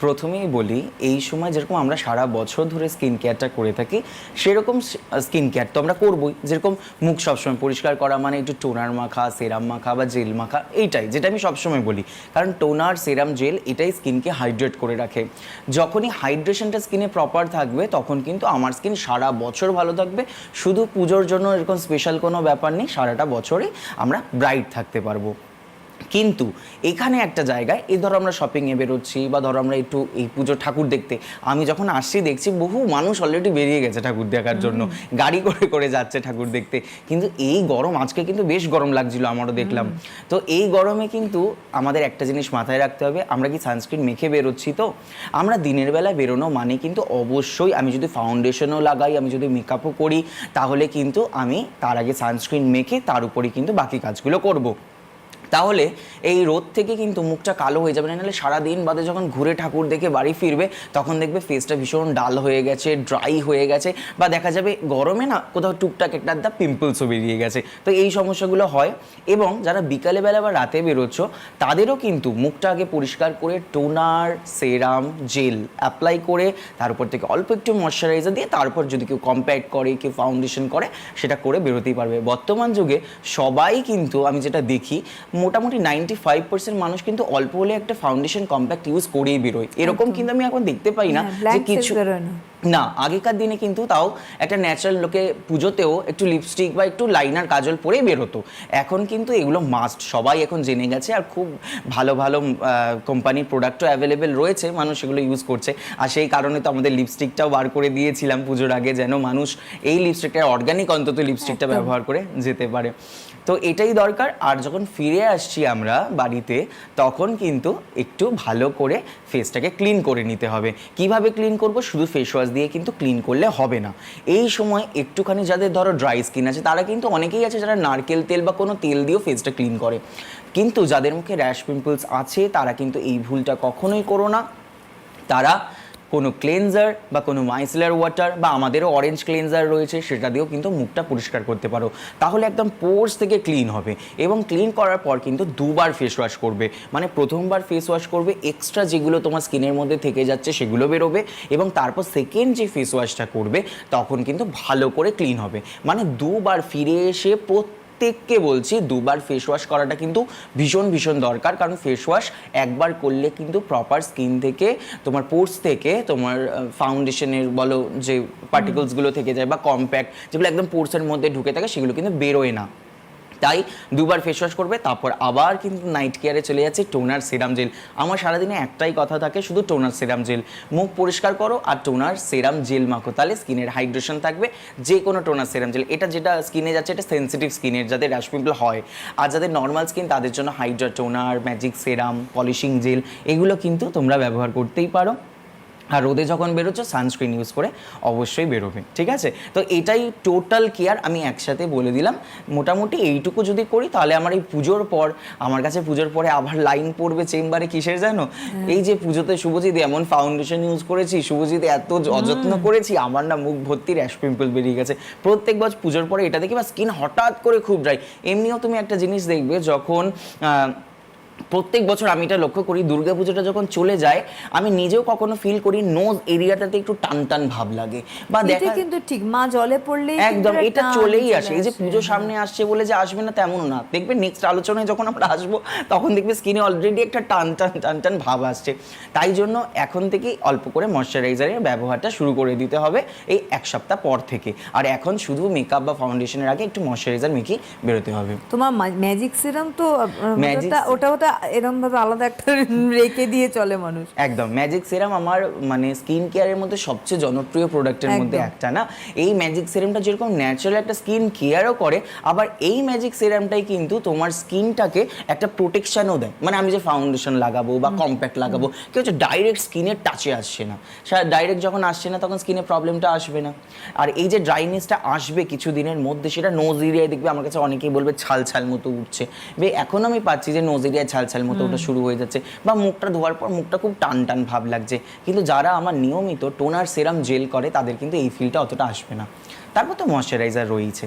প্রথমেই বলি, এই সময় যেরকম আমরা সারা বছর ধরে স্কিন কেয়ারটা করে থাকি, সেরকম স্কিন কেয়ার তো আমরা করবই। যেরকম মুখ সবসময় পরিষ্কার করা মানে একটু টোনার মাখা, সেরাম মাখা বা জেল মাখা, এইটাই, যেটা আমি সবসময় বলি। কারণ টোনার, সেরাম, জেল এটাই স্কিনকে হাইড্রেট করে রাখে। যখনই হাইড্রেশনটা স্কিনে প্রপার থাকবে, তখন কিন্তু আমার স্কিন সারা বছর ভালো থাকবে। শুধু পুজোর জন্য এরকম স্পেশাল কোনো ব্যাপার নেই, সারাটা বছরে আমরা ব্রাইট থাকতে পারব। কিন্তু এখানে একটা জায়গায় এই ধরো আমরা শপিংয়ে বেরোচ্ছি বা ধরো আমরা একটু এই পুজো ঠাকুর দেখতে আমি যখন আসছি দেখছি বহু মানুষ অলরেডি বেরিয়ে গেছে ঠাকুর দেখার জন্য। গাড়ি করে করে যাচ্ছে ঠাকুর দেখতে। কিন্তু এই গরম আজকে কিন্তু বেশ গরম লাগছিল আমারও দেখলাম। তো এই গরমে কিন্তু আমাদের একটা জিনিস মাথায় রাখতে হবে আমরা কি সানস্ক্রিন মেখে বেরোচ্ছি তো? আমরা দিনের বেলা বেরোনো মানে কিন্তু অবশ্যই আমি যদি ফাউন্ডেশনও লাগাই আমি যদি মেকআপও করি তাহলে কিন্তু আমি তার আগে সানস্ক্রিন মেখে তার উপরে কিন্তু বাকি কাজগুলো করব। তাহলে এই রোদ থেকে কিন্তু মুখটা কালো হয়ে যাবে। নাহলে সারাদিন বাদে যখন ঘুরে ঠাকুর দেখে বাড়ি ফিরবে, তখন দেখবে ফেসটা ভীষণ ডাল হয়ে গেছে ড্রাই হয়ে গেছে বা দেখা যাবে গরমে না কোথাও টুকটাক একটা আধটা পিম্পলসও বেরিয়ে গেছে। তো এই সমস্যাগুলো হয় এবং যারা বিকালে বেলা বা রাতে বেরোচ্ছ, তাদেরও কিন্তু মুখটা আগে পরিষ্কার করে টোনার সেরাম জেল অ্যাপ্লাই করে তার উপর থেকে অল্প একটু ময়শ্চারাইজার দিয়ে তারপর যদি কেউ কম্প্যাক্ট করে, কেউ ফাউন্ডেশন করে, সেটা করে বেরোতেই পারবে। বর্তমান যুগে সবাই কিন্তু আমি যেটা দেখি মোটামুটি নাইনটি ফাইভ পার্সেন্ট মানুষ কিন্তু অল্প হলে একটা ফাউন্ডেশন কম্প্যাক্ট ইউজ করেই বেরোয়। এরকম কিন্তু আমি এখন দেখতে পাই না হ্যাঁ, যে কিছু না। আগেকার দিনে কিন্তু তাও একটা ন্যাচারাল লোকে পুজোতেও একটু লিপস্টিক বা একটু লাইনার কাজল পরেই বেরোতো। এখন কিন্তু এগুলো মাস্ট সবাই এখন জেনে গেছে আর খুব ভালো ভালো কোম্পানির প্রোডাক্টও অ্যাভেলেবেল রয়েছে মানুষ এগুলো ইউজ করছে। আর সেই কারণে তো আমাদের লিপস্টিকটাও বার করে দিয়েছিলাম পুজোর আগে যেন মানুষ এই লিপস্টিকটা অর্গানিক অন্তত লিপস্টিকটা ব্যবহার করে যেতে পারে। তো এটাই দরকার। আর যখন ফিরে আসছি আমরা বাড়িতে, তখন কিন্তু একটু ভালো করে ফেসটাকে ক্লিন করে নিতে হবে। কীভাবে ক্লিন করব? শুধু ফেস ওয়াশ দিয়ে কিন্তু ক্লিন করলে হবে না। এই সময় একটুখানি যাদের ধরো ড্রাই স্কিন আছে, তারা কিন্তু অনেকেই আছে যারা নারকেল তেল বা কোনো তেল দিয়েও ফেসটা ক্লিন করে। কিন্তু যাদের মুখে র্যাশ পিম্পলস আছে, তারা কিন্তু এই ভুলটা কখনোই করো না। তারা কোনো ক্লেনজার বা কোনো মাইসেলার ওয়াটার বা আমাদেরও অরেঞ্জ ক্লেনজার রয়েছে, সেটা দিয়েও কিন্তু মুখটা পরিষ্কার করতে পারো। তাহলে একদম পোর্স থেকে ক্লিন হবে এবং ক্লিন করার পর কিন্তু দুবার ফেস ওয়াশ করবে। মানে প্রথমবার ফেস ওয়াশ করবে এক্সট্রা যেগুলো তোমার স্কিনের মধ্যে থেকে যাচ্ছে সেগুলো বেরোবে এবং তারপর সেকেন্ড যে ফেস ওয়াশটা করবে, তখন কিন্তু ভালো করে ক্লিন হবে। মানে দুবার ফিরে এসে প্রত্যেককে বলছি দুবার ফেস ওয়াশ করাটা কিন্তু ভীষণ ভীষণ দরকার। কারণ ফেস ওয়াশ একবার করলে কিন্তু প্রপার স্কিন থেকে তোমার পোর্স থেকে তোমার ফাউন্ডেশনের বলো যে পার্টিকলসগুলো থেকে যায় বা কম্প্যাক্ট যেগুলো একদম পোর্সের মধ্যে ঢুকে থাকে সেগুলো কিন্তু বেরোয় না। তাই দুবার ফেস ওয়াশ করবে, তারপর আবার কিন্তু নাইট কেয়ারে চলে যাচ্ছে টোনার সিরাম জেল আমার সারাদিনে একটাই কথা থাকে, শুধু টোনার সিরাম জেল মুখ পরিষ্কার করো আর টোনার সিরাম জেল মাখো, তাহলে স্কিনের হাইড্রেশন থাকবে। যে কোনো টোনার সিরাম জেল এটা যেটা স্কিনে যাচ্ছে, এটা সেন্সিটিভ স্কিনের যাদের র্যাশ পিম্পল হয়। আর যাদের নর্মাল স্কিন তাদের জন্য hydra toner magic serum polishing gel এগুলো কিন্তু তোমরা ব্যবহার করতেই পারো। আর রোদে যখন বেরোচ্ছ সানস্ক্রিন ইউজ করে অবশ্যই বেরোবে ঠিক আছে? তো এটাই টোটাল কেয়ার আমি একসাথে বলে দিলাম। মোটামুটি এইটুকু যদি করি তাহলে আমার এই পুজোর পর আমার কাছে পুজোর পরে আবার লাইন পড়বে চেম্বারে কিসের জানো? এই যে পুজোতে শুভজিৎ এমন ফাউন্ডেশন ইউজ করেছি শুভজিৎ এত অযত্ন করেছি আমার না মুখ ভর্তি র্যাশ পিম্পল বেরিয়ে গেছে। প্রত্যেক বছর পুজোর পরে এটা দেখি বা স্কিন হঠাৎ করে খুব ড্রাই এমনিও তুমি একটা জিনিস দেখবে যখন প্রত্যেক বছর আমি এটা লক্ষ্য করি দুর্গাপুজোটা যখন চলে যায় আমি নিজেও কখনো ফিল করি নোজ এরিয়াটাতে একটু টান টান ভাব লাগে বা দেখা কিন্তু ঠিক মা জলে পড়লে একদম এটা চলেই আসে। এই যে পুজো সামনে আসছে বলে যে আসবে না তেমনও না। দেখবে নেক্সট আলোচনায় যখন আমরা আসব তখন দেখবে স্কিনে অলরেডি একটা টান টান টান টান ভাব আসছে। তাই জন্য এখন থেকেই অল্প করে ময়শ্চারাইজারের ব্যবহারটা শুরু করে দিতে হবে এই এক সপ্তাহ পর থেকে। আর এখন শুধু মেকআপ বা ফাউন্ডেশনের আগে একটু ময়শ্চারাইজার মেখে বেরোতে হবে। তোমার ম্যাজিক সিরাম তো Magic ওটা ওটা ওটা এরকম ভাবে আলাদা একটা রেখে দিয়ে চলে মানুষ। একদম ম্যাজিক সেরাম আমার মানে স্কিন কেয়ারের মধ্যে সবচেয়ে জনপ্রিয় প্রোডাক্টের মধ্যে একটা না? এই ম্যাজিক সেরামটা যেরকম ন্যাচারাল একটা স্কিন কেয়ারও করে আবার এই ম্যাজিক সেরামটাই কিন্তু তোমার স্কিনটাকে একটা প্রোটেকশনও দেয়। মানে আমি যে ফাউন্ডেশন লাগাবো বা কম্প্যাক্ট লাগাবো কি হচ্ছে ডাইরেক্ট স্কিনের টাচে আসছে না। ডাইরেক্ট যখন আসছে না তখন স্কিনে প্রবলেমটা আসবে না। আর এই যে ড্রাইনেসটা আসবে কিছু দিনের মধ্যে সেটা নোজ এরিয়ায় দেখবে আমার কাছে অনেকেই বলবে ছাল ছাল মতো উঠছে। বে এখন আমি পাচ্ছি যে নোজ এরিয়ায় ছাল মতো ওটা শুরু হয়ে যাচ্ছে বা মুখটা ধোয়ার পর মুখটা খুব টান টান ভাব লাগছে। কিন্তু যারা আমার নিয়মিত টোনার সেরাম জেল করে তাদের কিন্তু এই ফিলটা অতটা আসবে না। তারপর তো ময়শ্চারাইজার রয়েছে